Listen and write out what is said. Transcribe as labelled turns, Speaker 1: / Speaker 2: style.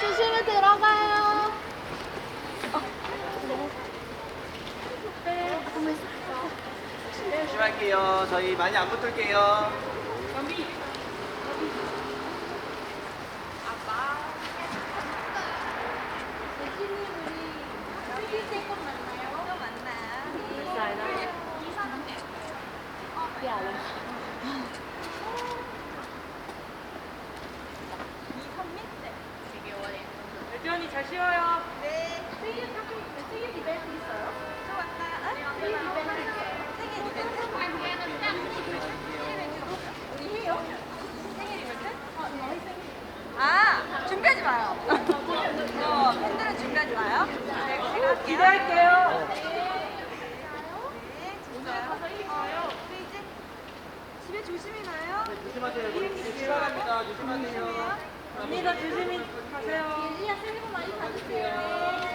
Speaker 1: 조심히 들어가요.
Speaker 2: 조심할게요. 저희 많이 안 붙을게요.
Speaker 3: 아, 준비하지 마요. 어, 팬들은 준비하지 마요. 네, 제가 할게요.
Speaker 4: 기대할게요.
Speaker 2: 조심하세요. 출발합니다. 조심하세요.
Speaker 4: 언니도 조심히 가세요. 예지야 새해 복 많이 받으세요.